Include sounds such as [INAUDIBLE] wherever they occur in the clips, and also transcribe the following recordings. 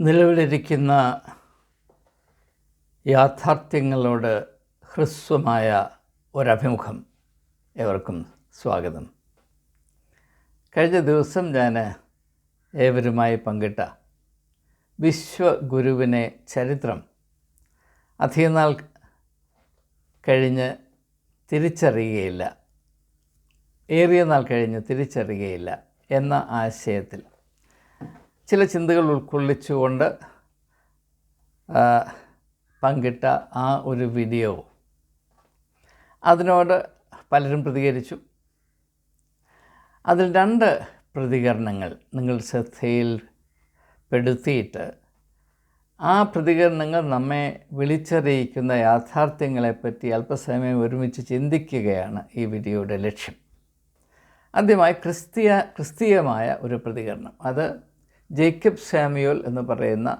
നിലവിലിരിക്കുന്ന യാഥാർത്ഥ്യങ്ങളോട് ഹ്രസ്വമായ ഒരഭിമുഖം ഏവർക്കും സ്വാഗതം. കഴിഞ്ഞ ദിവസം ഞാൻ ഏവരുമായി പങ്കിട്ട വിശ്വഗുരുവിനെ ചരിത്രം അധികം നാൾ കഴിഞ്ഞ് തിരിച്ചറിയുകയില്ല ഏറിയ നാൾ കഴിഞ്ഞ് തിരിച്ചറിയുകയില്ല എന്ന ആശയത്തിൽ ചില ചിന്തകൾ ഉൾക്കൊള്ളിച്ചുകൊണ്ട് പങ്കിട്ട ആ ഒരു വീഡിയോ അതിനോട് പലരും പ്രതികരിച്ചു. അതിൽ രണ്ട് പ്രതികരണങ്ങൾ നിങ്ങൾ ശ്രദ്ധയിൽ പെടുത്തിയിട്ട് ആ പ്രതികരണങ്ങൾ നമ്മെ വിളിച്ചറിയിക്കുന്ന യാഥാർത്ഥ്യങ്ങളെപ്പറ്റി അല്പസമയം ഒരുമിച്ച് ചിന്തിക്കുകയാണ് ഈ വീഡിയോയുടെ ലക്ഷ്യം. ആദ്യമായി ക്രിസ്തീയ ക്രിസ്തീയമായ ഒരു പ്രതികരണം. അത് ജേക്കബ് സാമ്യുവൽ എന്ന് പറയുന്ന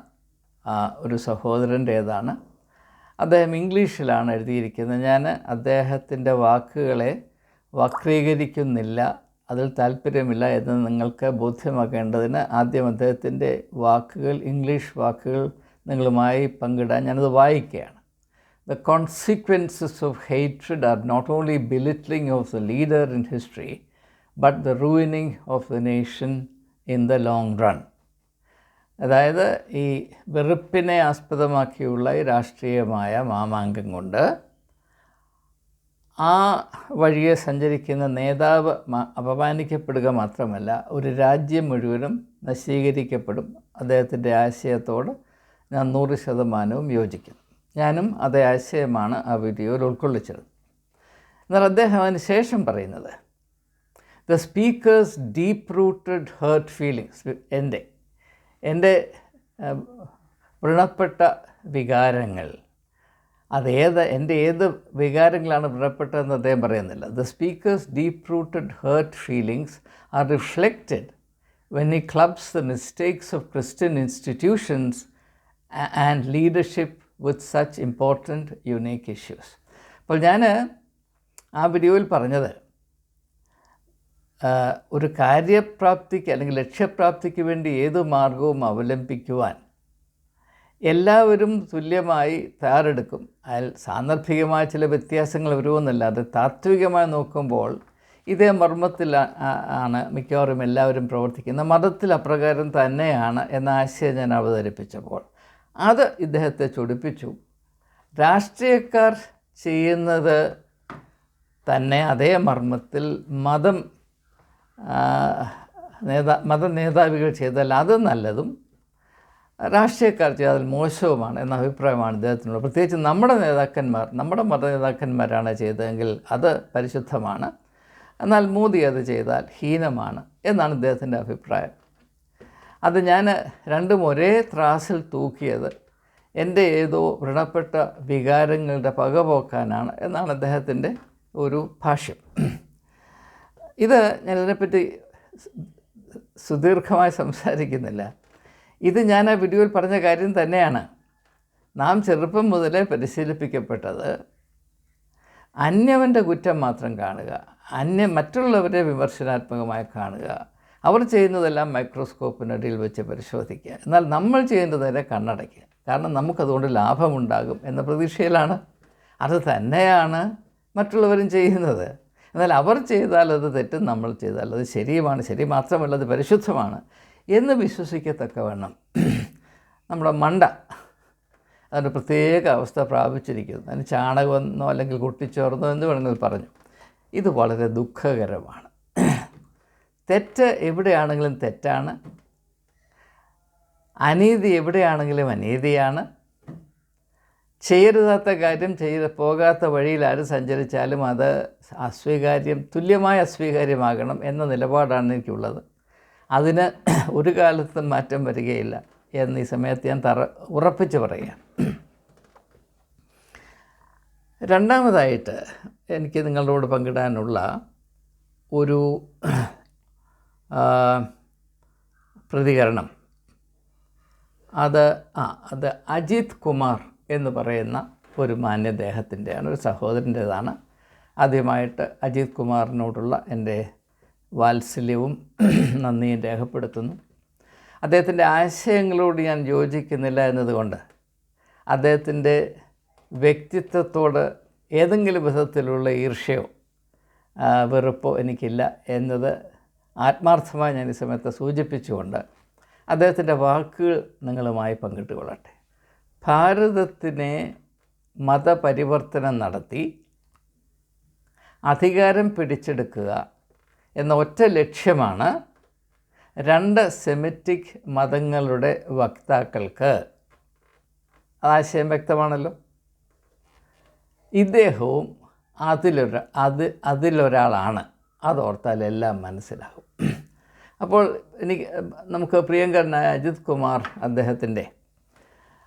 ഒരു സഹോദരന്റേതാണ് അദ്ദേഹം ഇംഗ്ലീഷിലാണ് എഴുതിയിരിക്കുന്നത്. ഞാൻ അദ്ദേഹത്തിന്റെ വാക്കുകളെ വക്രീകരിക്കുന്നില്ല അതിൽ താല്പര്യമില്ല എന്ന് നിങ്ങൾക്ക് ബോധ്യമാക്കേണ്ടതിന് ആദ്യം അദ്ദേഹത്തിന്റെ വാക്കുകൾ ഇംഗ്ലീഷ് വാക്കുകൾ നിങ്ങളുമായി പങ്കിടാൻ ഞാനത് വായിക്കുകയാണ്. The consequences of ഹെയ്റ്റഡ് are not only belittling of the leader in history but the ruining of the nation in the long run. അതായത് ഈ വെറുപ്പിനെ ആസ്പദമാക്കിയുള്ള ഈ രാഷ്ട്രീയമായ മാമാങ്കം കൊണ്ട് ആ വഴിയെ സഞ്ചരിക്കുന്ന നേതാവ് അപമാനിക്കപ്പെടുക മാത്രമല്ല ഒരു രാജ്യം മുഴുവനും നശീകരിക്കപ്പെടും. അദ്ദേഹത്തിന്റെ ആശയത്തോട് ഞാൻ നൂറ് ശതമാനവും യോജിക്കുന്നു. ഞാനും അതേ ആശയമാണ് ആ വീഡിയോയിൽ ഉൾക്കൊള്ളിച്ചത്. എന്നാൽ അദ്ദേഹം അതിന് ശേഷം പറയുന്നത് the speakers deep rooted hurt feelings എന്റെ എന്റെ വ്രണപ്പെട്ട വികാരങ്ങൾ. അതേത് എന്റെ ഏത് വികാരങ്ങളാണ് വ്രണപ്പെട്ടതെന്ന് അദ്ദേഹം പറയുന്നില്ല. The speakers deep rooted hurt feelings are reflected when ഈ clubs the mistakes of Christian institutions and leadership with such important unique issues അപ്പോൾ ഞാൻ ആ വീഡിയോയിൽ പറഞ്ഞത് ഒരു കാര്യപ്രാപ്തിക്ക് അല്ലെങ്കിൽ ലക്ഷ്യപ്രാപ്തിക്ക് വേണ്ടി ഏത് മാർഗവും അവലംബിക്കുവാൻ എല്ലാവരും തുല്യമായി തയ്യാറെടുക്കും. അതിൽ സാന്ദർഭികമായ ചില വ്യത്യാസങ്ങൾ വരുമെന്നല്ലാതെ താത്വികമായി നോക്കുമ്പോൾ ഇതേ മർമ്മത്തിൽ ആണ് മിക്കവാറും എല്ലാവരും പ്രവർത്തിക്കുന്നത്. മതത്തിൽ അപ്രകാരം തന്നെയാണ് എന്ന ആശയം ഞാൻ അവതരിപ്പിച്ചപ്പോൾ. അത് ഇദ്ദേഹത്തെ ചൊടിപ്പിച്ചു. രാഷ്ട്രീയക്കാർ ചെയ്യുന്നത് തന്നെ അതേ മർമ്മത്തിൽ മതം നേതാ മത നേതാവികൾ ചെയ്താൽ അത് നല്ലതും. രാഷ്ട്രീയക്കാർ ചെയ്താൽ മോശവുമാണ് എന്ന അഭിപ്രായമാണ് ഇദ്ദേഹത്തിനുള്ളത്. പ്രത്യേകിച്ച് നമ്മുടെ നേതാക്കന്മാർ നമ്മുടെ മത നേതാക്കന്മാരാണ് ചെയ്തതെങ്കിൽ അത് പരിശുദ്ധമാണ്. എന്നാൽ മോദി അത് ചെയ്താൽ ഹീനമാണ് എന്നാണ് ഇദ്ദേഹത്തിന്റെ അഭിപ്രായം. അത് ഞാൻ രണ്ടും ഒരേ ത്രാസിൽ തൂക്കിയത് എന്റെ ഏതോ വ്രണപ്പെട്ട വികാരങ്ങളുടെ പകപോക്കാനാണ് എന്നാണ് അദ്ദേഹത്തിന്റെ ഒരു ഭാഷ്യം. ഇത് ഞാൻ ഇതിനെപ്പറ്റി സുദീർഘമായി സംസാരിക്കുന്നില്ല. ഇത് ഞാൻ ആ വീഡിയോയിൽ പറഞ്ഞ കാര്യം തന്നെയാണ്. നാം ചെറുപ്പം മുതലേ പരിശീലിപ്പിക്കപ്പെട്ടത്. അന്യവന്റെ കുറ്റം മാത്രം കാണുക. അന്യ മറ്റുള്ളവരെ വിമർശനാത്മകമായി കാണുക. അവർ ചെയ്യുന്നതെല്ലാം മൈക്രോസ്കോപ്പിനടിയിൽ വെച്ച് പരിശോധിക്കുക. എന്നാൽ നമ്മൾ ചെയ്യുന്നതിനെ കണ്ണടയ്ക്കുക. കാരണം നമുക്കതുകൊണ്ട് ലാഭമുണ്ടാകും എന്ന പ്രതീക്ഷയിലാണ്. അത് തന്നെയാണ് മറ്റുള്ളവരും ചെയ്യുന്നത്. എന്നാൽ അവർ ചെയ്താൽ അത് തെറ്റും നമ്മൾ ചെയ്താൽ അത് ശരിയുമാണ് ശരി മാത്രമല്ല അത് പരിശുദ്ധമാണ് എന്ന് വിശ്വസിക്കത്തക്കവണ്ണം നമ്മുടെ മണ്ട അതിന്റെ പ്രത്യേക അവസ്ഥ പ്രാപിച്ചിരിക്കുന്നു. അതിന് ചാണകമെന്നോ അല്ലെങ്കിൽ കുട്ടിച്ചോർന്നോ എന്ന് വേണമെങ്കിൽ പറഞ്ഞു. ഇത് വളരെ ദുഃഖകരമാണ്. തെറ്റ് എവിടെയാണെങ്കിലും തെറ്റാണ്. അനീതി എവിടെയാണെങ്കിലും അനീതിയാണ്. ചെയ്യരുതാത്ത കാര്യം ചെയ്ത് പോകാത്ത വഴിയിൽ ആരും സഞ്ചരിച്ചാലും അത് അസ്വീകാര്യം തുല്യമായ അസ്വീകാര്യമാകണം എന്ന നിലപാടാണ് എനിക്കുള്ളത്. അതിന് ഒരു കാലത്തും മാറ്റം വരികയില്ല എന്ന് ഈ സമയത്ത് ഞാൻ തറ ഉറപ്പിച്ച് പറയാം രണ്ടാമതായിട്ട് എനിക്ക് നിങ്ങളോട് പങ്കിടാനുള്ള ഒരു പ്രതികരണം. അത് ആ അത് അജിത് കുമാർ എന്ന് പറയുന്ന ഒരു മാന്യദേഹത്തിന്റെയാണ് ഒരു സഹോദരന്റേതാണ്. ആദ്യമായിട്ട് അജിത് കുമാറിനോടുള്ള എന്റെ വാത്സല്യവും [CLEARS THROAT] നന്ദിയും രേഖപ്പെടുത്തുന്നു. അദ്ദേഹത്തിന്റെ ആശയങ്ങളോട് ഞാൻ യോജിക്കുന്നില്ല എന്നതുകൊണ്ട് അദ്ദേഹത്തിന്റെ വ്യക്തിത്വത്തോട് ഏതെങ്കിലും വിധത്തിലുള്ള ഈർഷ്യയോ വെറുപ്പോ എനിക്കില്ല എന്നത് ആത്മാർത്ഥമായി ഞാൻ ഈ സമയത്ത് സൂചിപ്പിച്ചുകൊണ്ട് അദ്ദേഹത്തിന്റെ വാക്കുകൾ നിങ്ങളുമായി പങ്കിട്ടുകൊള്ളട്ടെ. ഭാരതത്തിനെ മതപരിവർത്തനം നടത്തി അധികാരം പിടിച്ചെടുക്കുക എന്ന ഒറ്റ ലക്ഷ്യമാണ് രണ്ട് സെമിറ്റിക് മതങ്ങളുടെ വക്താക്കൾക്ക്. ആശയം വ്യക്തമാണല്ലോ? ഇദ്ദേഹവും അതിലൊര അത് അതിലൊരാളാണ്. അതോർത്താൽ എല്ലാം മനസ്സിലാകും. അപ്പോൾ എനിക്ക് നമുക്ക് പ്രിയങ്കരനായ അജിത് കുമാർ അദ്ദേഹത്തിന്റെ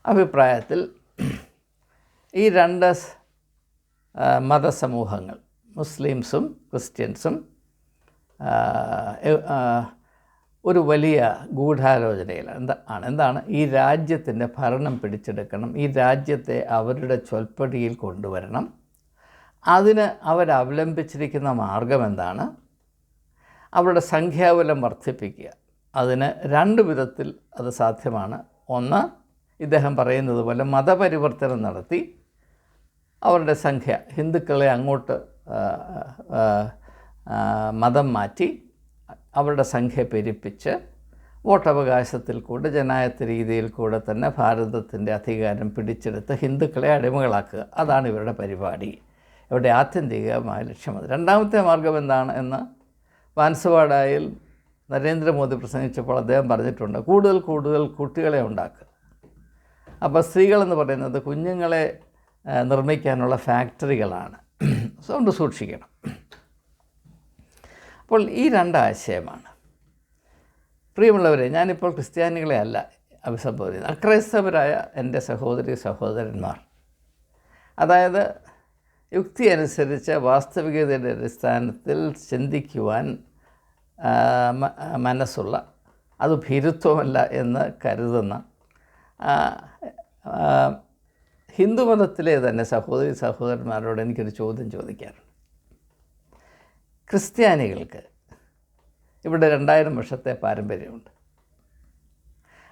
അഭിപ്രായത്തിൽ ഈ രണ്ട് മതസമൂഹങ്ങൾ മുസ്ലിംസും ക്രിസ്ത്യൻസും ഒരു വലിയ ഗൂഢാലോചനയിൽ എന്താ ആണ്. എന്താണ്? ഈ രാജ്യത്തിന്റെ ഭരണം പിടിച്ചെടുക്കണം ഈ രാജ്യത്തെ അവരുടെ ചൊൽപ്പടിയിൽ കൊണ്ടുവരണം. അതിന് അവരവലംബിച്ചിരിക്കുന്ന മാർഗം എന്താണ്? അവരുടെ സംഖ്യാബലം വർദ്ധിപ്പിക്കുക. അതിന് രണ്ട് വിധത്തിൽ അത് സാധ്യമാണ്. ഒന്ന് ഇദ്ദേഹം പറയുന്നത് പോലെ മതപരിവർത്തനം നടത്തി അവരുടെ സംഖ്യ ഹിന്ദുക്കളെ അങ്ങോട്ട് മതം മാറ്റി അവരുടെ സംഖ്യ പെരുപ്പിച്ച് വോട്ടവകാശത്തിൽ കൂടെ ജനായത്ത രീതിയിൽ കൂടെ തന്നെ ഭാരതത്തിന്റെ അധികാരം പിടിച്ചെടുത്ത് ഹിന്ദുക്കളെ അടിമകളാക്കുക. അതാണ് ഇവരുടെ പരിപാടി. ഇവരുടെ ആത്യന്തികമായ ലക്ഷ്യം രണ്ടാമത്തെ മാർഗം എന്താണ് എന്ന് വാൻസവാഡായിൽ നരേന്ദ്രമോദി പ്രസംഗിച്ചപ്പോൾ അദ്ദേഹം പറഞ്ഞിട്ടുണ്ട് കൂടുതൽ കൂടുതൽ കുട്ടികളെ ഉണ്ടാക്കുക. അപ്പോൾ സ്ത്രീകളെന്ന് പറയുന്നത് കുഞ്ഞുങ്ങളെ നിർമ്മിക്കാനുള്ള ഫാക്ടറികളാണ്. അതുകൊണ്ട് സൂക്ഷിക്കണം. അപ്പോൾ ഈ രണ്ട് ആശയമാണ് പ്രിയമുള്ളവരെ ഞാനിപ്പോൾ ക്രിസ്ത്യാനികളെ അല്ല അഭിസംബോധന ചെയ്യുന്നത്. അക്രൈസ്തവരായ എന്റെ സഹോദരി സഹോദരന്മാർ. അതായത് യുക്തി അനുസരിച്ച് വാസ്തവികതയുടെ അടിസ്ഥാനത്തിൽ ചിന്തിക്കുവാൻ മനസ്സുള്ള അത് ഭീരുത്വമല്ല എന്ന് കരുതുന്ന ഹിന്ദുമതത്തിലെ തന്നെ സഹോദരി സഹോദരന്മാരോട് എനിക്കൊരു ചോദ്യം ചോദിക്കാറുണ്ട് ക്രിസ്ത്യാനികൾക്ക് ഇവിടെ രണ്ടായിരം വർഷത്തെ പാരമ്പര്യമുണ്ട്.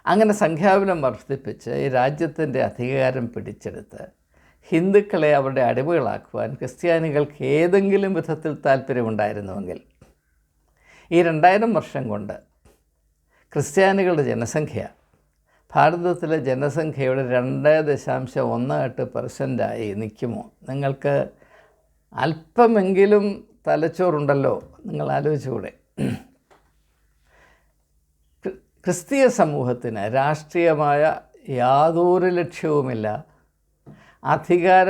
അങ്ങനെ സംഖ്യാബലം വർദ്ധിപ്പിച്ച് ഈ രാജ്യത്തിന്റെ അധികാരം പിടിച്ചെടുത്ത് ഹിന്ദുക്കളെ അവരുടെ അടിമകളാക്കുവാൻ ക്രിസ്ത്യാനികൾക്ക് ഏതെങ്കിലും വിധത്തിൽ താല്പര്യമുണ്ടായിരുന്നുവെങ്കിൽ ഈ രണ്ടായിരം വർഷം കൊണ്ട് ക്രിസ്ത്യാനികളുടെ ജനസംഖ്യ ഭാരതത്തിലെ ജനസംഖ്യയുടെ രണ്ട് ദശാംശം ഒന്ന് എട്ട് പെർസെന്റായി നിൽക്കുമോ? നിങ്ങൾക്ക് അല്പമെങ്കിലും തലച്ചോറുണ്ടല്ലോ. നിങ്ങൾ ആലോചിച്ചുകൂടെ ക്രിസ്തീയ സമൂഹത്തിന് രാഷ്ട്രീയമായ യാതൊരു ലക്ഷ്യവുമില്ല. അധികാര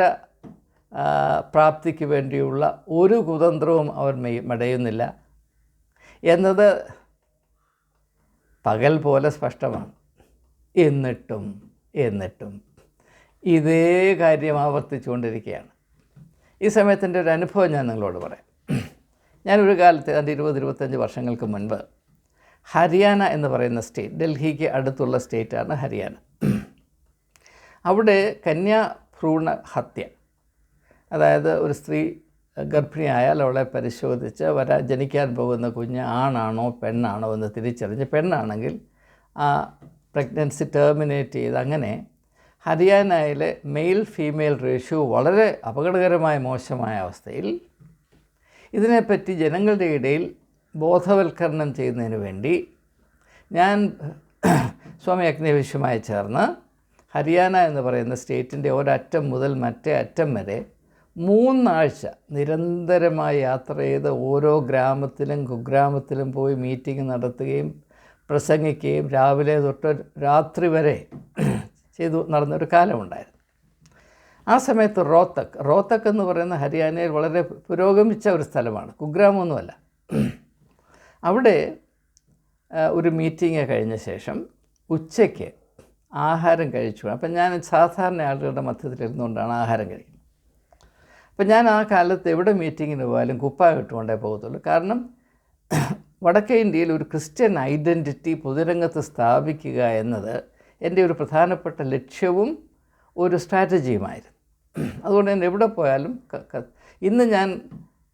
പ്രാപ്തിക്ക് വേണ്ടിയുള്ള ഒരു കുതന്ത്രവും അവർ മെടയുന്നില്ല. എന്നത് പകൽ പോലെ സ്പഷ്ടമാണ്. എന്നിട്ടും എന്നിട്ടും. ഇതേ കാര്യം ആവർത്തിച്ചുകൊണ്ടിരിക്കുകയാണ്. ഈ സമയത്തിന്റെ ഒരു അനുഭവം ഞാൻ നിങ്ങളോട് പറയാം. ഞാനൊരു കാലത്ത് അതിന്റെ ഇരുപത് ഇരുപത്തഞ്ച് വർഷങ്ങൾക്ക് മുൻപ് ഹരിയാന എന്ന് പറയുന്ന സ്റ്റേറ്റ് ഡൽഹിക്ക് അടുത്തുള്ള സ്റ്റേറ്റാണ് ഹരിയാന. അവിടെ കന്യാഭ്രൂണ ഹത്യ അതായത് ഒരു സ്ത്രീ ഗർഭിണിയായാൽ അവളെ പരിശോധിച്ച് വരാ ജനിക്കാൻ പോകുന്ന കുഞ്ഞ് ആണാണോ പെണ്ണാണോ എന്ന് തിരിച്ചറിഞ്ഞ് പെണ്ണാണെങ്കിൽ ആ പ്രഗ്നൻസി ടെർമിനേറ്റ് ചെയ്ത് അങ്ങനെ ഹരിയാനയിലെ മെയിൽ ഫീമെയിൽ റേഷ്യോ വളരെ അപകടകരമായ മോശമായ അവസ്ഥയിൽ ഇതിനെപ്പറ്റി ജനങ്ങളുടെ ഇടയിൽ ബോധവൽക്കരണം ചെയ്യുന്നതിന് വേണ്ടി ഞാൻ സ്വാമി അഗ്നിവിഷുമായി ചേർന്ന് ഹരിയാന എന്ന് പറയുന്ന സ്റ്റേറ്റിന്റെ ഒരറ്റം മുതൽ മറ്റേ അറ്റം വരെ മൂന്നാഴ്ച നിരന്തരമായി യാത്ര ചെയ്ത് ഓരോ ഗ്രാമത്തിലും കുഗ്രാമത്തിലും പോയി മീറ്റിംഗ് നടത്തുകയും പ്രസംഗിക്കുകയും രാവിലെ തൊട്ട് രാത്രി വരെ ചെയ്തു നടന്നൊരു കാലമുണ്ടായിരുന്നു. ആ സമയത്ത് റോത്തക് റോത്തക് എന്ന് പറയുന്ന ഹരിയാനയിൽ വളരെ പുരോഗമിച്ച ഒരു സ്ഥലമാണ് കുഗ്രാമമൊന്നുമല്ല അവിടെ ഒരു മീറ്റിംഗ് കഴിഞ്ഞ ശേഷം ഉച്ചയ്ക്ക് ആഹാരം കഴിച്ചു. അപ്പം ഞാൻ സാധാരണ ആളുകളുടെ മധ്യത്തിൽ ഇരുന്നുകൊണ്ടാണ് ആഹാരം കഴിക്കുന്നത്. അപ്പം ഞാൻ ആ കാലത്ത് എവിടെ മീറ്റിങ്ങിന് പോയാലും കുപ്പായ ഇട്ടുകൊണ്ടേ പോകത്തുള്ളൂ. കാരണം വടക്കേ ഇന്ത്യയിൽ ഒരു ക്രിസ്ത്യൻ ഐഡന്റിറ്റി പൊതുരംഗത്ത് സ്ഥാപിക്കുക എന്നത് എന്റെ ഒരു പ്രധാനപ്പെട്ട ലക്ഷ്യവും ഒരു സ്ട്രാറ്റജിയുമായിരുന്നു. അതുകൊണ്ട് ഞാൻ എവിടെ പോയാലും ഇന്ന് ഞാൻ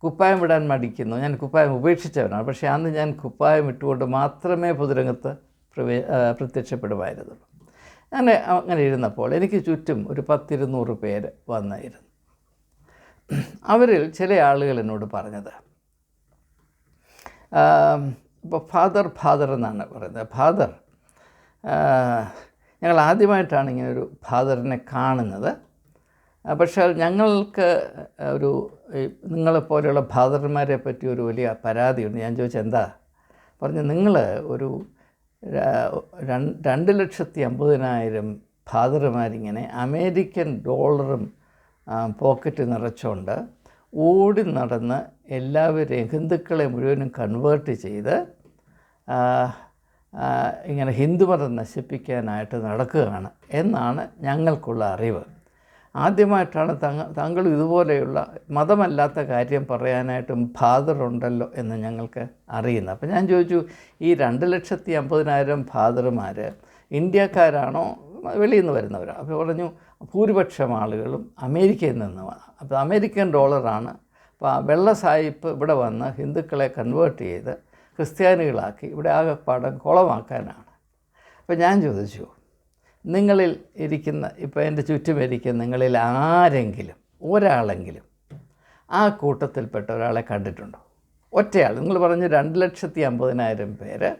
കുപ്പായം വിടാൻ മടിക്കുന്നു. ഞാൻ കുപ്പായം ഉപേക്ഷിച്ചവനാണ്. പക്ഷേ അന്ന് ഞാൻ കുപ്പായം ഇട്ടുകൊണ്ട് മാത്രമേ പൊതുരംഗത്ത് പ്രവേ പ്രത്യക്ഷപ്പെടുമായിരുന്നുള്ളൂ. ഞാൻ അങ്ങനെ ഇരുന്നപ്പോൾ എനിക്ക് ചുറ്റും ഒരു പത്തിരുന്നൂറ് പേര് വന്നായിരുന്നു. അവരിൽ ചില ആളുകൾ എന്നോട് പറഞ്ഞത് ഇപ്പോൾ ഫാദർ ഫാദർ എന്നാണ് പറയുന്നത്. ഫാദർ ഞങ്ങൾ ആദ്യമായിട്ടാണ് ഇങ്ങനെ ഒരു ഫാദറിനെ കാണുന്നത്. പക്ഷേ ഞങ്ങൾക്ക് ഒരു നിങ്ങളെപ്പോലെയുള്ള ഫാദർമാരെ പറ്റി ഒരു വലിയ പരാതിയുണ്ട്. ഞാൻ ചോദിച്ചത് എന്താ? പറഞ്ഞു നിങ്ങൾ ഒരു രണ്ട് ലക്ഷത്തി അമ്പതിനായിരം ഫാദർമാരിങ്ങനെ അമേരിക്കൻ ഡോളറും പോക്കറ്റ് നിറച്ചുകൊണ്ട് ഓടി നടന്ന് എല്ലാവരെയും ഹിന്ദുക്കളെ മുഴുവനും കൺവേർട്ട് ചെയ്ത് ഇങ്ങനെ ഹിന്ദുമതം നശിപ്പിക്കാനായിട്ട് നടക്കുകയാണ് എന്നാണ് ഞങ്ങൾക്കുള്ള അറിവ്. ആദ്യമായിട്ടാണ് തങ്ങ താങ്കൾ ഇതുപോലെയുള്ള മതമല്ലാത്ത കാര്യം പറയാനായിട്ടും ഫാദർ ഉണ്ടല്ലോ എന്ന് ഞങ്ങൾക്ക് അറിയുന്നത്. അപ്പം ഞാൻ ചോദിച്ചു ഈ രണ്ട് ലക്ഷത്തി അമ്പതിനായിരം ഫാദർമാർ ഇന്ത്യക്കാരാണോ? വെളിയിൽ നിന്ന് വരുന്നവരാണ് അപ്പോൾ പറഞ്ഞു ഭൂരിപക്ഷം ആളുകളും അമേരിക്കയിൽ നിന്നുമാണ്. അപ്പോൾ അമേരിക്കൻ ഡോളറാണ്. അപ്പോൾ വെള്ള സായിപ്പ് ഇവിടെ വന്ന് ഹിന്ദുക്കളെ കൺവേർട്ട് ചെയ്ത് ക്രിസ്ത്യാനികളാക്കി ഇവിടെ ആകെ പടം കുളമാക്കാനാണ്. അപ്പോൾ ഞാൻ ചോദിച്ചു നിങ്ങളിൽ ഇരിക്കുന്ന ഇപ്പോൾ എന്റെ ചുറ്റും ഇരിക്കുന്ന നിങ്ങളിൽ ആരെങ്കിലും ഒരാളെങ്കിലും ആ കൂട്ടത്തിൽപ്പെട്ട ഒരാളെ കണ്ടിട്ടുണ്ടോ? ഒറ്റയാൾ. നിങ്ങൾ പറഞ്ഞു രണ്ട് ലക്ഷത്തി അമ്പതിനായിരം പേര്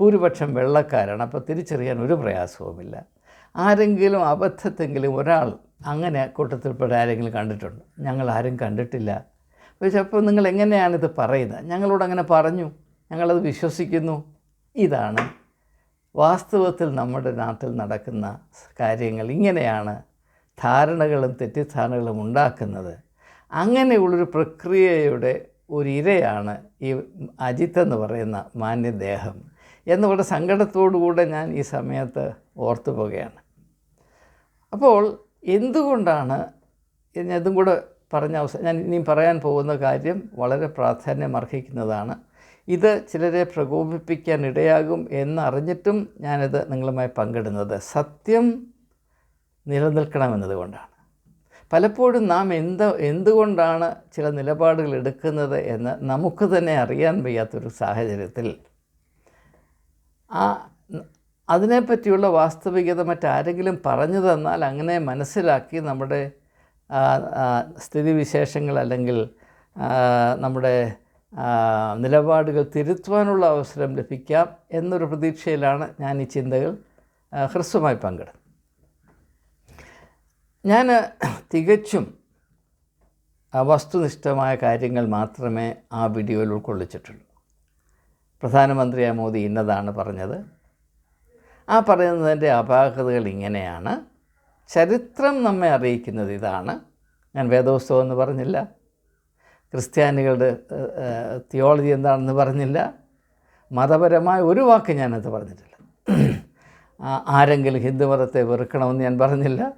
ഭൂരിപക്ഷം വെള്ളക്കാരാണ്. അപ്പോൾ തിരിച്ചറിയാൻ ഒരു പ്രയാസവുമില്ല. ആരെങ്കിലും അബദ്ധത്തെങ്കിലും ഒരാൾ അങ്ങനെ കൂട്ടത്തിൽപ്പെട്ട ആരെങ്കിലും കണ്ടിട്ടുണ്ട്. ഞങ്ങൾ ആരും കണ്ടിട്ടില്ല. പക്ഷേ അപ്പോൾ നിങ്ങൾ എങ്ങനെയാണിത് പറയുന്നത്? ഞങ്ങളോട് അങ്ങനെ പറഞ്ഞു. ഞങ്ങളത് വിശ്വസിക്കുന്നു. ഇതാണ് വാസ്തവത്തിൽ നമ്മുടെ നാട്ടിൽ നടക്കുന്ന കാര്യങ്ങൾ. ഇങ്ങനെയാണ് ധാരണകളും തെറ്റിദ്ധാരണകളും ഉണ്ടാക്കുന്നത്. അങ്ങനെയുള്ളൊരു പ്രക്രിയയുടെ ഒരു ഇരയാണ് ഈ അജിത്ത് എന്ന് പറയുന്ന മാന്യദേഹം. എന്നിവിടെ സങ്കടത്തോടുകൂടെ ഞാൻ ഈ സമയത്ത് ഓർത്തു പോകുകയാണ് അപ്പോൾ എന്തുകൊണ്ടാണ് ഇതും കൂടെ പറഞ്ഞ അവസരം ഞാൻ ഇനിയും പറയാൻ പോകുന്ന കാര്യം വളരെ പ്രാധാന്യം അർഹിക്കുന്നതാണ്. ഇത് ചിലരെ പ്രകോപിപ്പിക്കാൻ ഇടയാകും എന്നറിഞ്ഞിട്ടും ഞാനിത് നിങ്ങളുമായി പങ്കിടുന്നത്. സത്യം നിലനിൽക്കണമെന്നതുകൊണ്ടാണ് പലപ്പോഴും നാം എന്ത് എന്തുകൊണ്ടാണ് ചില നിലപാടുകൾ എടുക്കുന്നത് എന്ന് നമുക്ക് തന്നെ അറിയാൻ വയ്യാത്തൊരു സാഹചര്യത്തിൽ ആ അതിനെപ്പറ്റിയുള്ള വാസ്തവികത മറ്റാരെങ്കിലും പറഞ്ഞു തന്നാൽ അങ്ങനെ മനസ്സിലാക്കി നമ്മുടെ സ്ഥിതിവിശേഷങ്ങൾ അല്ലെങ്കിൽ നമ്മുടെ നിലപാടുകൾ തിരുത്തുവാനുള്ള അവസരം ലഭിക്കാം എന്നൊരു പ്രതീക്ഷയിലാണ് ഞാൻ ഈ ചിന്തകൾ ഹ്രസ്വമായി പങ്കിടുന്നത്. ഞാൻ തികച്ചും വസ്തുനിഷ്ഠമായ കാര്യങ്ങൾ മാത്രമേ ആ വീഡിയോയിൽ ഉൾക്കൊള്ളിച്ചിട്ടുള്ളൂ. പ്രധാനമന്ത്രിയായ മോദി ഇന്നതാണ് പറഞ്ഞത്. ആ പറയുന്നതിന്റെ അപാകതകൾ ഇങ്ങനെയാണ്. ചരിത്രം നമ്മെ അറിയിക്കുന്നത് ഇതാണ്. ഞാൻ വേദോത്സവം എന്ന് പറഞ്ഞില്ല. ക്രിസ്ത്യാനികളുടെ തിയോളജി എന്താണെന്ന് പറഞ്ഞില്ല. മതപരമായ ഒരു വാക്ക് ഞാനത് പറഞ്ഞിട്ടില്ല. ആരെങ്കിലും ഹിന്ദുമതത്തെ വെറുക്കണമെന്ന് ഞാൻ പറഞ്ഞില്ല.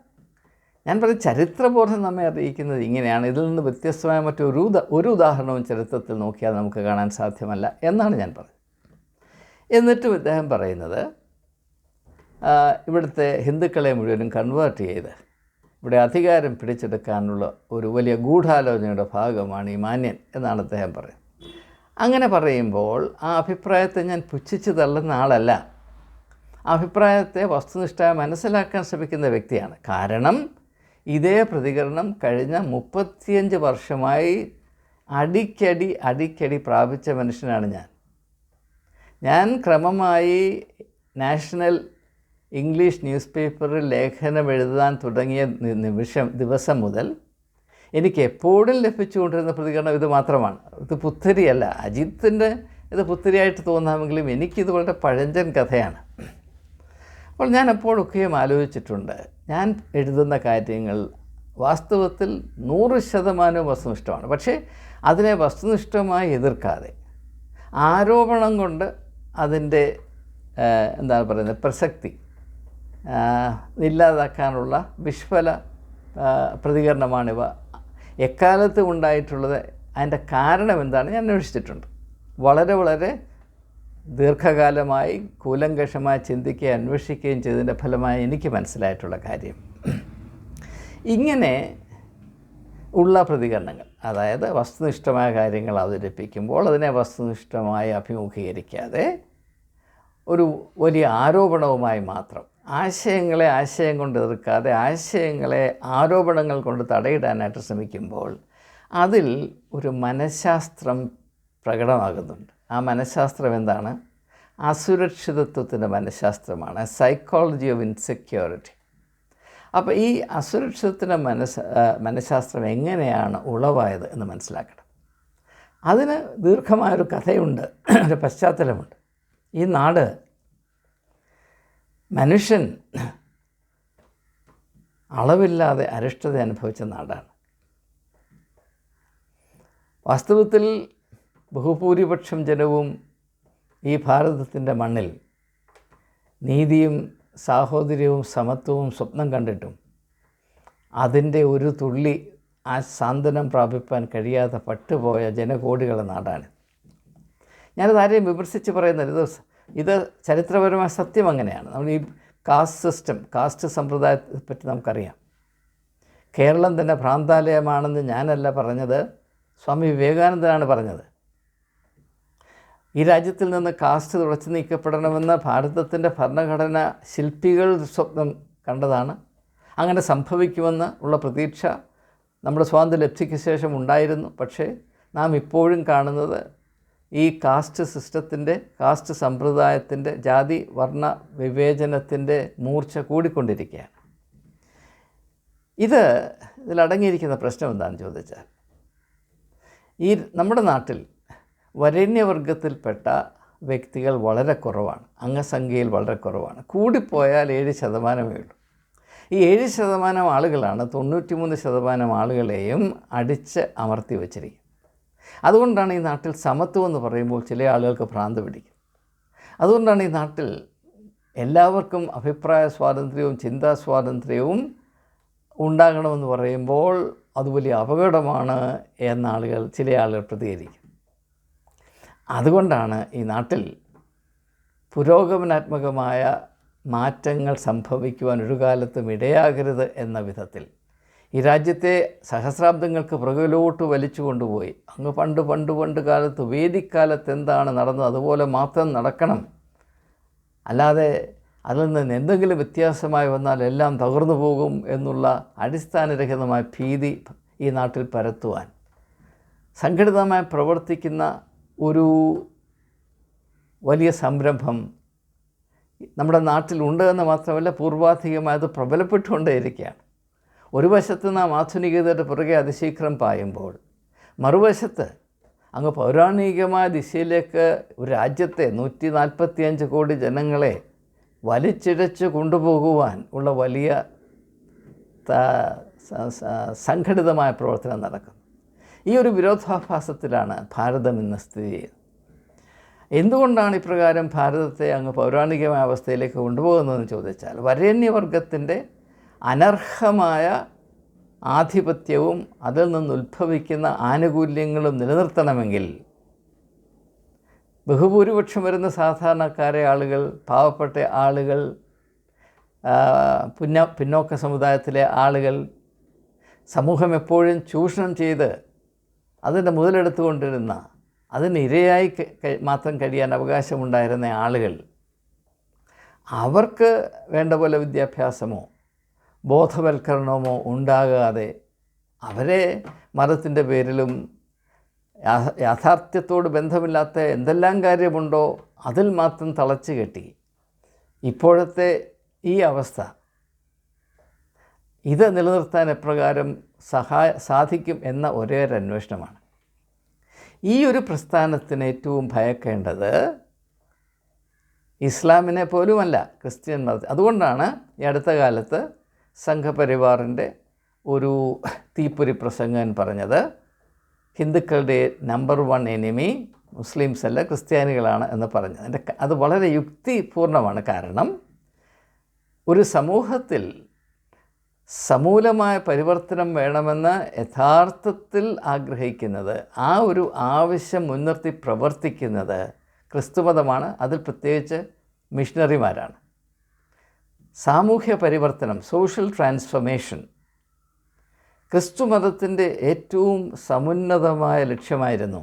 ഞാൻ പറഞ്ഞ ചരിത്രബോധം നമ്മെ അറിയിക്കുന്നത് ഇങ്ങനെയാണ്. ഇതിൽ നിന്ന് വ്യത്യസ്തമായ മറ്റൊരു ഒരു ഉദാഹരണവും ചരിത്രത്തിൽ നോക്കിയാൽ നമുക്ക് കാണാൻ സാധ്യമല്ല എന്നാണ് ഞാൻ പറഞ്ഞത്. എന്നിട്ടും ഇദ്ദേഹം പറയുന്നത് ഇവിടുത്തെ ഹിന്ദുക്കളെ മുഴുവനും കൺവേർട്ട് ചെയ്ത് ഇവിടെ അധികാരം പിടിച്ചെടുക്കാനുള്ള ഒരു വലിയ ഗൂഢാലോചനയുടെ ഭാഗമാണ് ഈ മാന്യൻ എന്നാണ് അദ്ദേഹം പറയുന്നത്. അങ്ങനെ പറയുമ്പോൾ ആ അഭിപ്രായത്തെ ഞാൻ പുച്ഛിച്ച് തള്ളുന്ന ആളല്ല. അഭിപ്രായത്തെ വസ്തുനിഷ്ഠ മനസ്സിലാക്കാൻ ശ്രമിക്കുന്ന വ്യക്തിയാണ്. കാരണം ഇതേ പ്രതികരണം കഴിഞ്ഞ മുപ്പത്തിയഞ്ച് വർഷമായി അടിക്കടി അടിക്കടി പ്രാപിച്ച മനുഷ്യനാണ് ഞാൻ. ഞാൻ ക്രമമായി നാഷണൽ ഇംഗ്ലീഷ് ന്യൂസ് പേപ്പറിൽ ലേഖനം എഴുതാൻ തുടങ്ങിയ നിമിഷം ദിവസം മുതൽ എനിക്ക് എപ്പോഴും ലഭിച്ചുകൊണ്ടിരുന്ന പ്രതികരണം ഇത് മാത്രമാണ്. ഇത് പുത്തരിയല്ല. അജിത്തിന്റെ ഇത് പുത്തരിയായിട്ട് തോന്നാമെങ്കിലും എനിക്കിത് വളരെ പഴഞ്ചൻ കഥയാണ്. അപ്പോൾ ഞാൻ എപ്പോഴൊക്കെയും ആലോചിച്ചിട്ടുണ്ട്. ഞാൻ എഴുതുന്ന കാര്യങ്ങൾ വാസ്തവത്തിൽ നൂറ് ശതമാനവും വസ്തുനിഷ്ഠമാണ്. പക്ഷേ അതിനെ വസ്തുനിഷ്ഠമായി എതിർക്കാതെ ആരോപണം കൊണ്ട് അതിന്റെ എന്താണ് പറയുന്നത് പ്രസക്തി ഇല്ലാതാക്കാനുള്ള വിഷ്ഫല പ്രതികരണമാണിവ. എക്കാലത്ത് ഉണ്ടായിട്ടുള്ളത് അതിന്റെ കാരണം എന്താണ് ഞാൻ അന്വേഷിച്ചിട്ടുണ്ട്. വളരെ വളരെ ദീർഘകാലമായി കൂലങ്കഷമായി ചിന്തിക്കുകയും അന്വേഷിക്കുകയും ചെയ്തതിന്റെ ഫലമായി എനിക്ക് മനസ്സിലായിട്ടുള്ള കാര്യം. ഇങ്ങനെ ഉള്ള പ്രതികരണങ്ങൾ അതായത് വസ്തുനിഷ്ഠമായ കാര്യങ്ങൾ അവതരിപ്പിക്കുമ്പോൾ അതിനെ വസ്തുനിഷ്ഠമായി അഭിമുഖീകരിക്കാതെ ഒരു വലിയ ആരോപണവുമായി മാത്രം ആശയങ്ങളെ ആശയം കൊണ്ട് എതിർക്കാതെ ആശയങ്ങളെ ആരോപണങ്ങൾ കൊണ്ട് തടയിടാനായിട്ട് ശ്രമിക്കുമ്പോൾ അതിൽ ഒരു മനഃശാസ്ത്രം പ്രകടമാകുന്നുണ്ട്. ആ മനഃശാസ്ത്രം എന്താണ്? അസുരക്ഷിതത്വത്തിന്റെ മനഃശാസ്ത്രമാണ്. സൈക്കോളജി ഓഫ് ഇൻസെക്യൂരിറ്റി അപ്പോൾ ഈ അസുരക്ഷിതത്തിന്റെ മനസ് മനഃശാസ്ത്രം എങ്ങനെയാണ് ഉളവായത് എന്ന് മനസ്സിലാക്കണം. അതിന് ദീർഘമായൊരു കഥയുണ്ട് ഒരു പശ്ചാത്തലമുണ്ട്. ഈ നാട് മനുഷ്യൻ അളവില്ലാതെ അരിഷ്ടത അനുഭവിച്ച നാടാണ്. വാസ്തവത്തിൽ ബഹുഭൂരിപക്ഷം ജനവും ഈ ഭാരതത്തിന്റെ മണ്ണിൽ നീതിയും സാഹോദര്യവും സമത്വവും സ്വപ്നം കണ്ടിട്ടും അതിന്റെ ഒരു തുള്ളി ആ സാന്ത്വനം പ്രാപിപ്പാൻ കഴിയാതെ പട്ടുപോയ ജനകോടികളുടെ നാടാണ്. ഞാനത് ആരെയും വിമർശിച്ച് പറയുന്നില്ല ഇത് സ- ഇത് ചരിത്രപരമായ സത്യം അങ്ങനെയാണ്. നമ്മൾ ഈ കാസ്റ്റ് സിസ്റ്റം കാസ്റ്റ് സമ്പ്രദായത്തെ പറ്റി നമുക്കറിയാം. കേരളം തന്നെ ഭ്രാന്താലയമാണെന്ന് ഞാനല്ല പറഞ്ഞത് സ്വാമി വിവേകാനന്ദനാണ് പറഞ്ഞത്. ഈ രാജ്യത്തിൽ നിന്ന് കാസ്റ്റ് തുടച്ചു നീക്കപ്പെടണമെന്ന് ഭാരതത്തിന്റെ ഭരണഘടന ശില്പികൾ സ്വപ്നം കണ്ടതാണ്. അങ്ങനെ സംഭവിക്കുമെന്ന് ഉള്ള പ്രതീക്ഷ നമ്മുടെ സ്വാതന്ത്ര്യ ലബ്ധിക്ക് ശേഷം ഉണ്ടായിരുന്നു. പക്ഷേ നാം ഇപ്പോഴും കാണുന്നത് ഈ കാസ്റ്റ് സിസ്റ്റത്തിന്റെ കാസ്റ്റ് സമ്പ്രദായത്തിന്റെ ജാതി വർണ വിവേചനത്തിന്റെ മൂർച്ച കൂടിക്കൊണ്ടിരിക്കുകയാണ്. ഇത് ഇതിലടങ്ങിയിരിക്കുന്ന പ്രശ്നം എന്താണെന്ന് ചോദിച്ചാൽ ഈ നമ്മുടെ നാട്ടിൽ വരേണ്യവർഗത്തിൽപ്പെട്ട വ്യക്തികൾ വളരെ കുറവാണ്. അംഗസംഖ്യയിൽ വളരെ കുറവാണ്. കൂടിപ്പോയാൽ ഏഴ് ശതമാനമേ ഉള്ളൂ. ഈ ഏഴ് ശതമാനം ആളുകളാണ് തൊണ്ണൂറ്റിമൂന്ന് ശതമാനം ആളുകളെയും അടിച്ച് അമർത്തി വച്ചിരിക്കുന്നത്. അതുകൊണ്ടാണ് ഈ നാട്ടിൽ സമത്വം എന്ന് പറയുമ്പോൾ ചില ആളുകൾക്ക് ഭ്രാന്ത് പിടിക്കും. അതുകൊണ്ടാണ് ഈ നാട്ടിൽ എല്ലാവർക്കും അഭിപ്രായ സ്വാതന്ത്ര്യവും ചിന്താ സ്വാതന്ത്ര്യവും ഉണ്ടാകണമെന്ന് പറയുമ്പോൾ അത് വലിയ അപകടമാണ് എന്ന ആളുകൾ ചില ആളുകൾ പ്രതികരിക്കും. അതുകൊണ്ടാണ് ഈ നാട്ടിൽ പുരോഗമനാത്മകമായ മാറ്റങ്ങൾ സംഭവിക്കുവാൻ ഒരു കാലത്തും ഇടയാകരുത് എന്ന വിധത്തിൽ ഈ രാജ്യത്തെ സഹസ്രാബ്ദങ്ങൾക്ക് പുറകിലോട്ട് വലിച്ചു കൊണ്ടുപോയി. അങ്ങ് പണ്ട് പണ്ട് പണ്ട് കാലത്ത് വേദിക്കാലത്ത് എന്താണ് നടന്നത്? അതുപോലെ മാത്രം നടക്കണം. അല്ലാതെ അതിൽ നിന്ന് എന്തെങ്കിലും വ്യത്യാസമായി വന്നാൽ എല്ലാം തകർന്നു പോകും എന്നുള്ള അടിസ്ഥാനരഹിതമായ ഭീതി ഈ നാട്ടിൽ പരത്തുവാൻ. സംഘടിതമായി പ്രവർത്തിക്കുന്ന ഒരു വലിയ സംരംഭം നമ്മുടെ നാട്ടിലുണ്ട് എന്ന് മാത്രമല്ല പൂർവാധികമായി അത് പ്രബലപ്പെട്ടുകൊണ്ടേയിരിക്കുകയാണ്. ഒരു വശത്ത് നാം ആധുനികതയുടെ പുറകെ അതിശീഘ്രം പായുമ്പോൾ മറുവശത്ത് അങ്ങ് പൗരാണികമായ ദിശയിലേക്ക് ഒരു രാജ്യത്തെ നൂറ്റി നാൽപ്പത്തിയഞ്ച് കോടി ജനങ്ങളെ വലിച്ചിഴച്ച് കൊണ്ടുപോകുവാൻ ഉള്ള വലിയ സംഘടിതമായ പ്രവർത്തനം നടക്കുന്നു. ഈ ഒരു വിരോധാഭാസത്തിലാണ് ഭാരതം ഇന്ന് സ്ഥിതി ചെയ്യുന്നത്. എന്തുകൊണ്ടാണ് ഇപ്രകാരം ഭാരതത്തെ അങ്ങ് പൗരാണികമായ അവസ്ഥയിലേക്ക് കൊണ്ടുപോകുന്നതെന്ന് ചോദിച്ചാൽ വരേണ്യവർഗത്തിന്റെ അനർഹമായ ആധിപത്യവും അതിൽ നിന്ന് ഉത്ഭവിക്കുന്ന ആനുകൂല്യങ്ങളും നിലനിർത്തണമെങ്കിൽ ബഹുഭൂരിപക്ഷം വരുന്ന സാധാരണക്കാരെ ആളുകൾ പാവപ്പെട്ട ആളുകൾ പിന്ന പുന്ന പിന്നോക്ക സമുദായത്തിലെ ആളുകൾ സമൂഹം എപ്പോഴും ചൂഷണം ചെയ്ത് അതിന്റെ മുതലെടുത്തുകൊണ്ടിരുന്ന അതിന് ഇരയായി മാത്രം കഴിയാൻ അവകാശമുണ്ടായിരുന്ന ആളുകൾ അവർക്ക് വേണ്ട പോലെ വിദ്യാഭ്യാസമോ ബോധവൽക്കരണമോ ഉണ്ടാകാതെ അവരെ മതത്തിന്റെ പേരിലും യാഥാർത്ഥ്യത്തോട് ബന്ധമില്ലാത്ത എന്തെല്ലാം കാര്യമുണ്ടോ അതിൽ മാത്രം തളച്ചു കെട്ടി. ഇപ്പോഴത്തെ ഈ അവസ്ഥ ഇത് നിലനിർത്താൻ എപ്രകാരം സഹായ സാധിക്കും എന്ന ഒരേ ഒരു അന്വേഷണമാണ്. ഈ ഒരു പ്രസ്ഥാനത്തിന് ഏറ്റവും ഭയക്കേണ്ടത് ഇസ്ലാമിനെ പോലുമല്ല ക്രിസ്ത്യൻ മതത്തിൽ അതുകൊണ്ടാണ് ഈ അടുത്ത കാലത്ത് സംഘപരിവാറിന്റെ ഒരു തീപ്പൊരി പ്രസംഗൻ പറഞ്ഞത്. ഹിന്ദുക്കളുടെ നമ്പർ വൺ എനിമി മുസ്ലിംസ് അല്ല ക്രിസ്ത്യാനികളാണ് എന്ന് പറഞ്ഞത്. അതിന്റെ അത് വളരെ യുക്തിപൂർണമാണ് കാരണം ഒരു സമൂഹത്തിൽ സമൂലമായ പരിവർത്തനം വേണമെന്ന് യഥാർത്ഥത്തിൽ ആഗ്രഹിക്കുന്നത് ആ ഒരു ആവശ്യം മുൻനിർത്തി പ്രവർത്തിക്കുന്നത് ക്രിസ്തുമതമാണ്. അതിൽ പ്രത്യേകിച്ച് മിഷണറിമാരാണ്. സാമൂഹ്യ പരിവർത്തനം സോഷ്യൽ ട്രാൻസ്ഫർമേഷൻ ക്രിസ്തുമതത്തിന്റെ ഏറ്റവും സമുന്നതമായ ലക്ഷ്യമായിരുന്നു.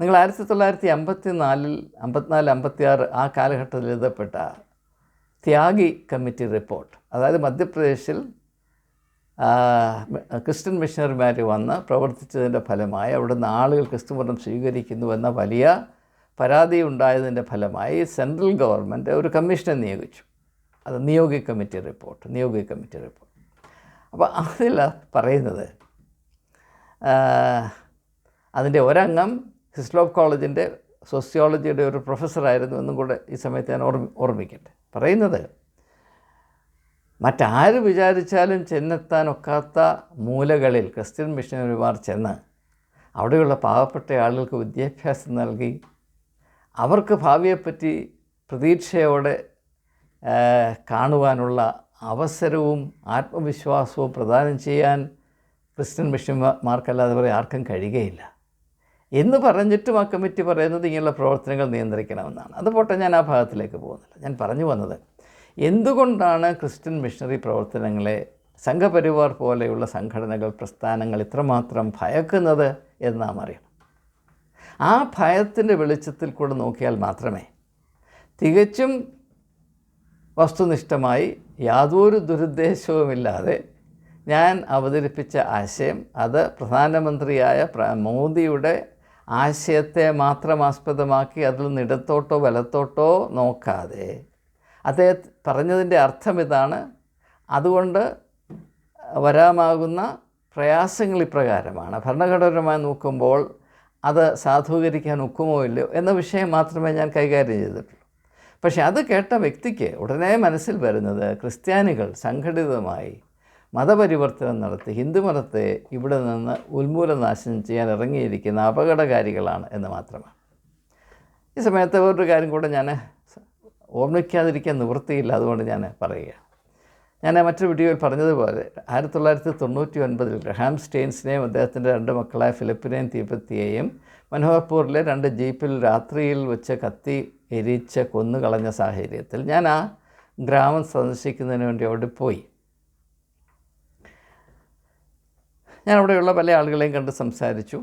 നിങ്ങൾ ആയിരത്തി തൊള്ളായിരത്തി അമ്പത്തി നാലിൽ അമ്പത്തിനാല് അമ്പത്തി ആറ് ആ കാലഘട്ടത്തിൽ എഴുതപ്പെട്ട ത്യാഗി കമ്മിറ്റി റിപ്പോർട്ട്. അതായത് മധ്യപ്രദേശിൽ ക്രിസ്ത്യൻ മിഷണറിമാർ വന്ന് പ്രവർത്തിച്ചതിന്റെ ഫലമായി അവിടുന്ന് ആളുകൾ ക്രിസ്തുമതം സ്വീകരിക്കുന്നു എന്ന വലിയ പരാതി ഉണ്ടായതിന്റെ ഫലമായി സെൻട്രൽ ഗവൺമെന്റ് ഒരു കമ്മീഷനെ നിയോഗിച്ചു. അത് Niyogi committee report Niyogi committee report. അപ്പോൾ അതിൽ പറയുന്നത് അതിന്റെ ഒരംഗം ഹിസ്ലോപ്പ് കോളേജിന്റെ സോഷ്യോളജിയുടെ ഒരു പ്രൊഫസറായിരുന്നു എന്നും കൂടെ ഈ സമയത്ത് ഞാൻ ഓർമ്മ ഓർമ്മിക്കട്ടെ. പറയുന്നത് മറ്റാര് വിചാരിച്ചാലും ചെന്നെത്താൻ ഒക്കാത്ത മൂലകളിൽ ക്രിസ്ത്യൻ മിഷനറിമാർ ചെന്ന് അവിടെയുള്ള പാവപ്പെട്ട ആളുകൾക്ക് വിദ്യാഭ്യാസം നൽകി അവർക്ക് ഭാവിയെപ്പറ്റി പ്രതീക്ഷയോടെ കാണുവാനുള്ള അവസരവും ആത്മവിശ്വാസവും പ്രദാനം ചെയ്യാൻ ക്രിസ്ത്യൻ മിഷന്മാർക്കല്ലാതെ പറയും ആർക്കും കഴിയുകയില്ല. എന്ന് പറഞ്ഞിട്ടും ആ കമ്മിറ്റി പറയുന്നത് ഇങ്ങനെയുള്ള പ്രവർത്തനങ്ങൾ നിയന്ത്രിക്കണമെന്നാണ്. അത് പോട്ടെ ഞാൻ ആ ഭാഗത്തിലേക്ക് പോകുന്നില്ല. ഞാൻ പറഞ്ഞു വന്നത് എന്തുകൊണ്ടാണ് ക്രിസ്ത്യൻ മിഷണറി പ്രവർത്തനങ്ങളെ സംഘപരിവാർ പോലെയുള്ള സംഘടനകൾ പ്രസ്ഥാനങ്ങൾ ഇത്രമാത്രം ഭയക്കുന്നത് എന്ന് നാം അറിയണം. ആ ഭയത്തിന്റെ വെളിച്ചത്തിൽ കൂടെ നോക്കിയാൽ മാത്രമേ തികച്ചും വസ്തുനിഷ്ഠമായി യാതൊരു ദുരുദ്ദേശവുമില്ലാതെ ഞാൻ അവതരിപ്പിച്ച ആശയം അത് പ്രധാനമന്ത്രിയായ പ്ര- മോദിയുടെ ആശയത്തെ മാത്രം ആസ്പദമാക്കി അതിൽ നിന്ന് ഇടത്തോട്ടോ വലത്തോട്ടോ നോക്കാതെ. അദ്ദേഹം പറഞ്ഞതിന്റെ അർത്ഥം ഇതാണ്. അതുകൊണ്ട് വരാമാകുന്ന പ്രയാസങ്ങൾ ഇപ്രകാരമാണ്. ഭരണഘടനപരമായി നോക്കുമ്പോൾ അത് സാധൂകരിക്കാൻ ഒക്കുമോ ഇല്ലയോ എന്ന വിഷയം മാത്രമേ ഞാൻ കൈകാര്യം ചെയ്തിട്ടുള്ളൂ. പക്ഷേ അത് കേട്ട വ്യക്തിക്ക് ഉടനെ മനസ്സിൽ വരുന്നത് ക്രിസ്ത്യാനികൾ സംഘടിതമായി മതപരിവർത്തനം നടത്തി ഹിന്ദുമതത്തെ ഇവിടെ നിന്ന് ഉന്മൂലനാശനം ചെയ്യാൻ ഇറങ്ങിയിരിക്കുന്ന അപകടകാരികളാണ് എന്ന് മാത്രമാണ്. ഈ സമയത്ത് വേറൊരു കാര്യം കൂടെ ഞാൻ ഓർമ്മിക്കാതിരിക്കാൻ നിവൃത്തിയില്ല അതുകൊണ്ട് ഞാൻ പറയുക ഞാൻ മറ്റൊരു വീഡിയോയിൽ പറഞ്ഞതുപോലെ ആയിരത്തി തൊള്ളായിരത്തി തൊണ്ണൂറ്റി ഒൻപതിൽ ഗ്രഹാം സ്റ്റെയിൻസിനെയും അദ്ദേഹത്തിന്റെ രണ്ട് മക്കളായ ഫിലിപ്പിനെയും തീപ്പത്തിയെയും മനോഹർപൂരിലെ രണ്ട് ജീപ്പിൽ രാത്രിയിൽ വെച്ച് കത്തി എരിച്ച് കൊന്നുകളഞ്ഞ സാഹചര്യത്തിൽ ഞാൻ ആ ഗ്രാമം സന്ദർശിക്കുന്നതിന് വേണ്ടി അവിടെ പോയി. ഞാൻ അവിടെയുള്ള പല ആളുകളെയും കണ്ട് സംസാരിച്ചു.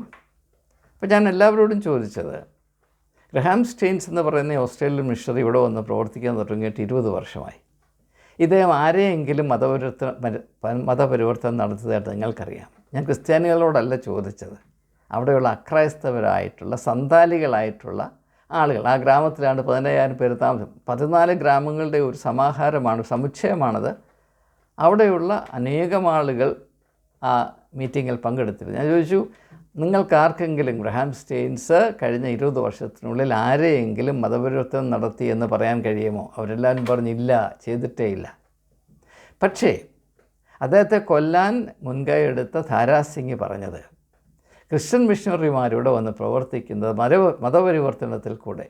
അപ്പോൾ ഞാൻ എല്ലാവരോടും ചോദിച്ചത് ഗ്രഹാം സ്റ്റെയിൻസ് എന്ന് പറയുന്ന ഓസ്ട്രേലിയൻ മിഷണറി ഇവിടെ വന്ന് പ്രവർത്തിക്കാൻ തുടങ്ങിയിട്ട് ഇരുപത് വർഷമായി. ഇദ്ദേഹം ആരെയെങ്കിലും മതപരിവർത്തന മതപരിവർത്തനം നടത്തിയതായിട്ട് നിങ്ങൾക്കറിയാം. ഞാൻ ക്രിസ്ത്യാനികളോടല്ല ചോദിച്ചത്. അവിടെയുള്ള അക്രൈസ്തവരായിട്ടുള്ള സന്താലികളായിട്ടുള്ള ആളുകൾ. ആ ഗ്രാമത്തിലാണ് പതിനയ്യായിരം പേര് താമസം. പതിനാല് ഗ്രാമങ്ങളുടെ ഒരു സമാഹാരമാണ് സമുച്ചയമാണത്. അവിടെയുള്ള അനേകം ആളുകൾ ആ മീറ്റിങ്ങിൽ പങ്കെടുത്തിരുന്നു. ഞാൻ ചോദിച്ചു നിങ്ങൾക്കാർക്കെങ്കിലും ഗ്രഹാം സ്റ്റെയിൻസ് കഴിഞ്ഞ ഇരുപത് വർഷത്തിനുള്ളിൽ ആരെയെങ്കിലും മതപരിവർത്തനം നടത്തി എന്ന് പറയാൻ കഴിയുമോ? അവരെല്ലാവരും പറഞ്ഞില്ല ചെയ്തിട്ടേ ഇല്ല. പക്ഷേ അദ്ദേഹത്തെ കൊല്ലാൻ മുൻകൈ എടുത്ത ധാരാസിംഗ് പറഞ്ഞത് ക്രിസ്ത്യൻ മിഷണറിമാരിവിടെ വന്ന് പ്രവർത്തിക്കുന്നത് മത മതപരിവർത്തനത്തിൽ കൂടെ.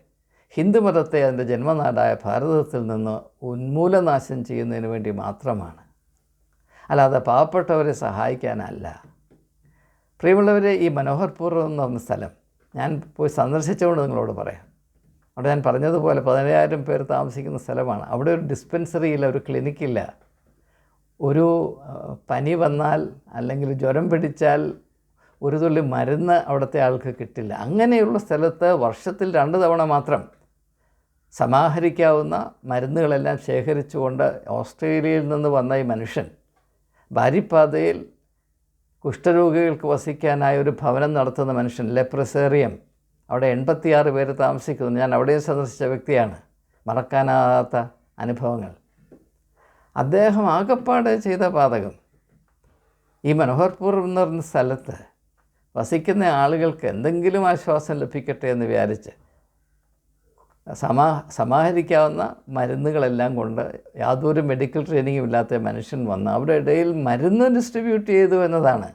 ഹിന്ദുമതത്തെ അതിന്റെ ജന്മനാടായ ഭാരതത്തിൽ നിന്ന് ഉന്മൂലനാശം ചെയ്യുന്നതിന് വേണ്ടി മാത്രമാണ്. അല്ലാതെ പാവപ്പെട്ടവരെ സഹായിക്കാനല്ല. പ്രിയമുള്ളവരെ ഈ മനോഹർപൂർ എന്ന് പറഞ്ഞ സ്ഥലം ഞാൻ പോയി സന്ദർശിച്ചുകൊണ്ട് നിങ്ങളോട് പറയാം. അവിടെ ഞാൻ പറഞ്ഞതുപോലെ പതിനയ്യായിരം പേർ താമസിക്കുന്ന സ്ഥലമാണ്. അവിടെ ഒരു ഡിസ്പെൻസറി ഇല്ല ഒരു ക്ലിനിക്കില്ല. ഒരു പനി വന്നാൽ അല്ലെങ്കിൽ ജ്വരം പിടിച്ചാൽ ഒരു തുള്ളി മരുന്ന് അവിടുത്തെ ആൾക്ക് കിട്ടില്ല. അങ്ങനെയുള്ള സ്ഥലത്ത് വർഷത്തിൽ രണ്ട് തവണ മാത്രം സമാഹരിക്കാവുന്ന മരുന്നുകളെല്ലാം ശേഖരിച്ചുകൊണ്ട് ഓസ്ട്രേലിയയിൽ നിന്ന് വന്ന ഈ മനുഷ്യൻ ബാരിപ്പാതയിൽ കുഷ്ഠരോഗികൾക്ക് വസിക്കാനായ ഒരു ഭവനം നടത്തുന്ന മനുഷ്യൻ ലെപ്രസേറിയം. അവിടെ എൺപത്തിയാറ് പേര് താമസിക്കുന്നു. ഞാൻ അവിടെയും സന്ദർശിച്ച വ്യക്തിയാണ്. മറക്കാനാകാത്ത അനുഭവങ്ങൾ. അദ്ദേഹം ആകപ്പാടെ ചെയ്ത പാതകം. ഈ മനോഹർപൂർ എന്ന് പറഞ്ഞ സ്ഥലത്ത് വസിക്കുന്ന ആളുകൾക്ക് എന്തെങ്കിലും ആശ്വാസം ലഭിക്കട്ടെ എന്ന് വിചാരിച്ച് സമാ സമാഹരിക്കാവുന്ന മരുന്നുകളെല്ലാം കൊണ്ട് യാതൊരു മെഡിക്കൽ ട്രെയിനിങ്ങും ഇല്ലാത്ത മനുഷ്യൻ വന്ന് അവരുടെ ഇടയിൽ മരുന്ന് ഡിസ്ട്രിബ്യൂട്ട് ചെയ്തു എന്നതാണ്.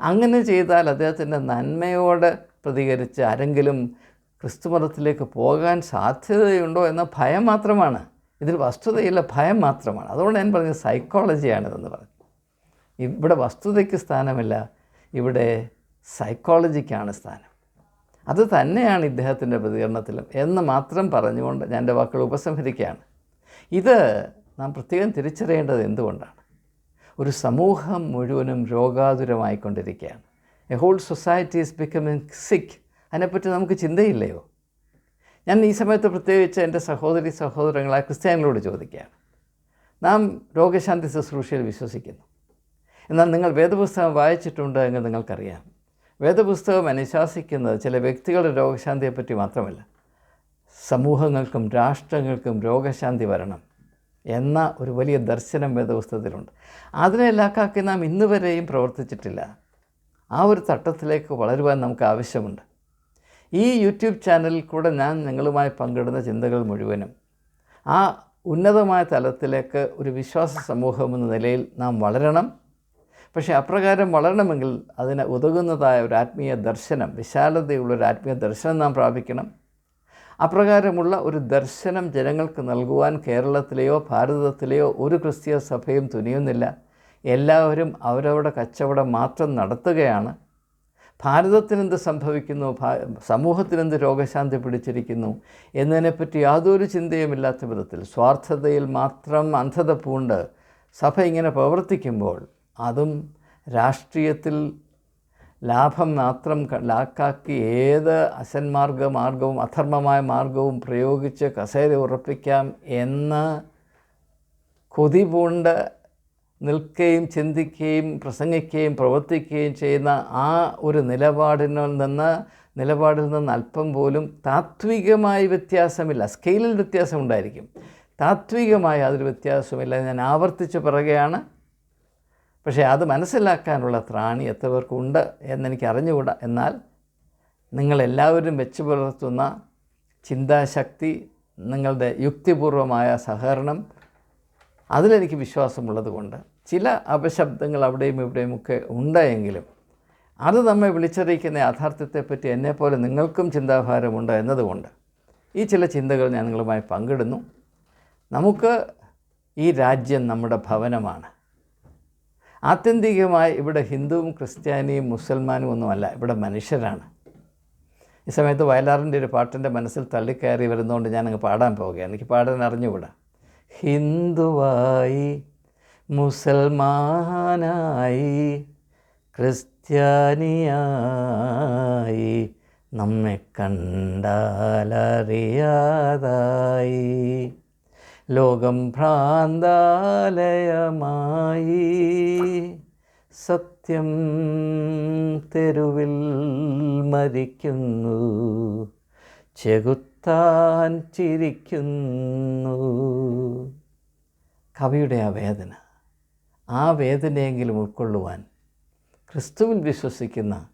അങ്ങനെ ചെയ്താൽ അദ്ദേഹത്തിന്റെ നന്മയോട് പ്രതികരിച്ച് ആരെങ്കിലും ക്രിസ്തുമതത്തിലേക്ക് പോകാൻ സാധ്യതയുണ്ടോ എന്ന ഭയം മാത്രമാണ്. ഇതിൽ വസ്തുതയില്ല ഭയം മാത്രമാണ്. അതുകൊണ്ട് ഞാൻ പറഞ്ഞത് സൈക്കോളജിയാണിതെന്ന് പറഞ്ഞു. ഇവിടെ വസ്തുതയ്ക്ക് സ്ഥാനമില്ല. ഇവിടെ സൈക്കോളജിക്കാണ് സ്ഥാനം. അത് തന്നെയാണ് ഇദ്ദേഹത്തിന്റെ പ്രതികരണത്തിലും എന്ന് മാത്രം പറഞ്ഞുകൊണ്ട് ഞാൻ എന്റെ വാക്കുകൾ ഉപസംഹരിക്കുകയാണ്. ഇത് നാം പ്രത്യേകം തിരിച്ചറിയേണ്ടത് എന്തുകൊണ്ടാണ്? ഒരു സമൂഹം മുഴുവനും രോഗാതുരമായിക്കൊണ്ടിരിക്കുകയാണ്. A whole society is becoming sick അതിനെപ്പറ്റി നമുക്ക് ചിന്തയില്ലയോ? ഞാൻ ഈ സമയത്ത് പ്രത്യേകിച്ച് എന്റെ സഹോദരി സഹോദരങ്ങളായ ക്രിസ്ത്യാനികളോട് ചോദിക്കുകയാണ്. നാം രോഗശാന്തി ശുശ്രൂഷയിൽ വിശ്വസിക്കുന്നു. എന്നാൽ നിങ്ങൾ വേദപുസ്തകം വായിച്ചിട്ടുണ്ട് എന്ന് നിങ്ങൾക്കറിയാം. വേദപുസ്തകം അനുശാസിക്കുന്നത് ചില വ്യക്തികളുടെ രോഗശാന്തിയെപ്പറ്റി മാത്രമല്ല. സമൂഹങ്ങൾക്കും രാഷ്ട്രങ്ങൾക്കും രോഗശാന്തി വരണം എന്ന ഒരു വലിയ ദർശനം വേദപുസ്തകത്തിലുണ്ട്. അതിനെ ലാക്കാക്കി നാം ഇന്ന് വരെയും പ്രവർത്തിച്ചിട്ടില്ല. ആ ഒരു തട്ടത്തിലേക്ക് വളരുവാൻ നമുക്ക് ആവശ്യമുണ്ട്. ഈ യൂട്യൂബ് ചാനലിൽ കൂടെ ഞാൻ നിങ്ങളുമായി പങ്കിടുന്ന ചിന്തകൾ മുഴുവനും ആ ഉന്നതമായ തലത്തിലേക്ക് ഒരു വിശ്വാസ സമൂഹം എന്ന നിലയിൽ നാം വളരണം. പക്ഷേ അപ്രകാരം വളരണമെങ്കിൽ അതിന് ഉതകുന്നതായ ഒരു ആത്മീയ ദർശനം വിശാലതയുള്ള ഒരു ആത്മീയ ദർശനം നാം പ്രാപിക്കണം. അപ്രകാരമുള്ള ഒരു ദർശനം ജനങ്ങൾക്ക് നൽകുവാൻ കേരളത്തിലെയോ ഭാരതത്തിലെയോ ഒരു ക്രിസ്തീയ സഭയും തുനിയുന്നില്ല. എല്ലാവരും അവരവരുടെ കച്ചവടം മാത്രം നടത്തുകയാണ്. ഭാരതത്തിനെന്ത് സംഭവിക്കുന്നു? സമൂഹത്തിനെന്ത് രോഗശാന്തി പിടിച്ചിരിക്കുന്നു? എന്നതിനെപ്പറ്റി യാതൊരു ചിന്തയുമില്ലാത്ത വിധത്തിൽ സ്വാർത്ഥതയിൽ മാത്രം അന്ധത പൂണ്ട് സഭ ഇങ്ങനെ പ്രവർത്തിക്കുമ്പോൾ അതും രാഷ്ട്രീയത്തിൽ ലാഭം മാത്രം ലാക്കാക്കി ഏത് അസന്മാർഗ മാർഗവും അധർമ്മമായ മാർഗവും പ്രയോഗിച്ച് കസേര ഉറപ്പിക്കാം എന്ന് കൊതി പൂണ്ട് നിൽക്കുകയും ചിന്തിക്കുകയും പ്രസംഗിക്കുകയും പ്രവർത്തിക്കുകയും ചെയ്യുന്ന ആ ഒരു നിലപാടിൽ നിന്ന് നിലപാടിൽ നിന്ന് അല്പം പോലും താത്വികമായി വ്യത്യാസമില്ല. സ്കെയിലിൽ വ്യത്യാസമുണ്ടായിരിക്കും താത്വികമായി അതൊരു വ്യത്യാസമില്ല ഞാൻ ആവർത്തിച്ച് പറയുകയാണ്. പക്ഷേ അത് മനസ്സിലാക്കാനുള്ള ത്രാണി എത്ര പേർക്കുണ്ട് എന്നെനിക്ക് അറിഞ്ഞുകൂടാ എന്നാൽ നിങ്ങളെല്ലാവരും വെച്ച് പുലർത്തുന്ന ചിന്താശക്തി നിങ്ങളുടെ യുക്തിപൂർവമായ സഹകരണം അതിലെനിക്ക് വിശ്വാസമുള്ളത് കൊണ്ട് ചില അപശബ്ദങ്ങൾ അവിടെയും ഇവിടെയും ഒക്കെ അത് നമ്മെ വിളിച്ചറിയിക്കുന്ന യാഥാർത്ഥ്യത്തെപ്പറ്റി എന്നെപ്പോലെ നിങ്ങൾക്കും ചിന്താഭാരമുണ്ട് എന്നതുകൊണ്ട് ഈ ചില ചിന്തകൾ ഞാൻ നിങ്ങളുമായി പങ്കിടുന്നു. നമുക്ക് ഈ രാജ്യം നമ്മുടെ ഭവനമാണ്. ആത്യന്തികമായി ഇവിടെ ഹിന്ദുവും ക്രിസ്ത്യാനിയും മുസൽമാനും ഒന്നുമല്ല ഇവിടെ മനുഷ്യരാണ്. ഈ സമയത്ത് വയലാറിന്റെ ഒരു പാട്ടിന്റെ മനസ്സിൽ തള്ളിക്കയറി വരുന്നതുകൊണ്ട് ഞാനങ്ങ് പാടാൻ പോവുകയാണ്. എനിക്ക് പാടാൻ അറിഞ്ഞുകൂടാ? ഹിന്ദുവായി മുസൽമാനായി ക്രിസ്ത്യാനിയായി നമ്മെ കണ്ടാലറിയാതായി. ലോകം ഭ്രാന്താലയമായി. സത്യം തെരുവിൽ മരിക്കുന്നു. ചെകുത്താൻ ചിരിക്കുന്നു. കവിയുടെ ആ വേദന ആ വേദനയെങ്കിലും ഉൾക്കൊള്ളുവാൻ ക്രിസ്തുവിൽ വിശ്വസിക്കുന്ന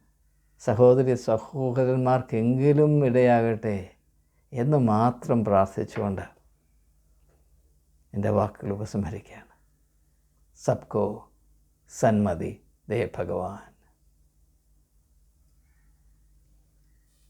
സഹോദരി സഹോദരന്മാർക്കെങ്കിലും ഇടയാകട്ടെ എന്ന് മാത്രം പ്രാർത്ഥിച്ചുകൊണ്ട് എന്റെ വാക്കുകൾ ഉപസംഹരിക്കുകയാണ്. സബ്കോ സന്മതി ദേ ഭഗവാൻ.